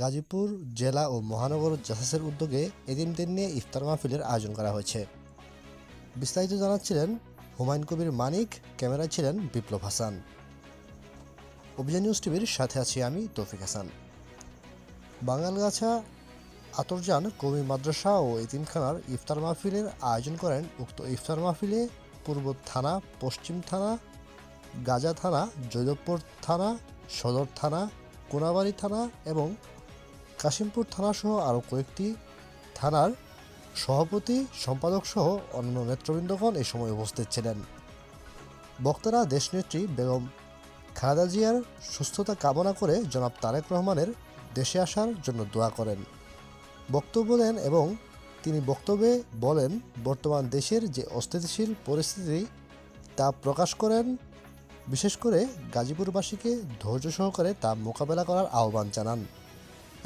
গাজীপুর জেলা ও মহানগর জাসাসের উদ্যোগে এদিনদের নিয়ে ইফতার মাহফিলের আয়োজন করা হয়েছে। বিস্তারিত জানাচ্ছিলেন হুমায়ুন কবির মানিক, ক্যামেরায় ছিলেন বিপ্লব হাসান। অভিযান নিউজ টিভির সাথে আছি আমি তৌফিক হাসান। বাঙালগাছা আতরজান কবি মাদ্রাসা ও এতিমখানার ইফতার মাহফিলের আয়োজন করেন উক্ত ইফতার মাহফিলে পূর্ব থানা, পশ্চিম থানা, গাজা থানা, জৈদবপুর থানা, সদর থানা, কোনাবাড়ি থানা এবং কাশিমপুর থানাসহ আরও কয়েকটি থানার সভাপতি, সম্পাদক সহ অন্যান্য নেতৃবৃন্দগণ এই সময় উপস্থিত ছিলেন। বক্তারা দেশনেত্রী বেগম খালেদা জিয়ার সুস্থতা কামনা করে জনাব তারেক রহমানের দেশে আসার জন্য দোয়া করেন। বক্তব্য দেন এবং তিনি বক্তব্যে বলেন, বর্তমান দেশের যে অস্থিতিশীল পরিস্থিতি তা প্রকাশ করেন, বিশেষ করে গাজীপুরবাসীকে ধৈর্য সহকারে তা মোকাবেলা করার আহ্বান জানান।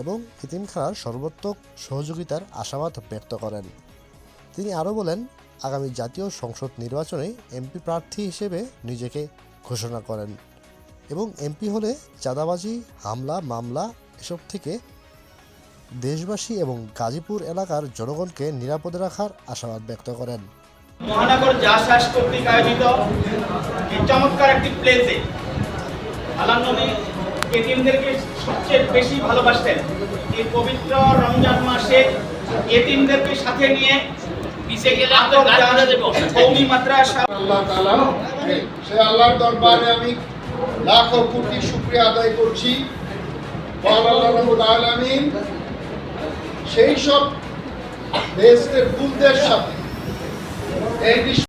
এবং ইতিমখানার সর্বোত্তক সহযোগিতার আশাবাদ ব্যক্ত করেন। তিনি আরও বলেন, আগামী জাতীয় সংসদ নির্বাচনে এমপি প্রার্থী হিসেবে নিজেকে ঘোষণা করেন এবং এমপি হলে চাঁদাবাজি, হামলা, মামলা এসব থেকে দেশবাসী এবং গাজীপুর এলাকার জনগণকে নিরাপদে রাখার আশাবাদ ব্যক্ত করেন। মহানগর জাহাজ কর্তৃক আয়োজিত চমৎকার একটি প্লেসে আল্লাহ নবী এতিমদেরকে সবচেয়ে বেশি ভালোবাসতেন। এই পবিত্র রমজান মাসে এতিমদেরকে সাথে নিয়ে পিছিয়ে গেলে কৌমি মাদ্রাসা। আল্লাহ তাআলা সে আল্লাহর দরবারে আমি লাখো কোটি শুকরিয়া আদায় করছি। আলামিন সেই সব দেশের গুলদের সাথে। এই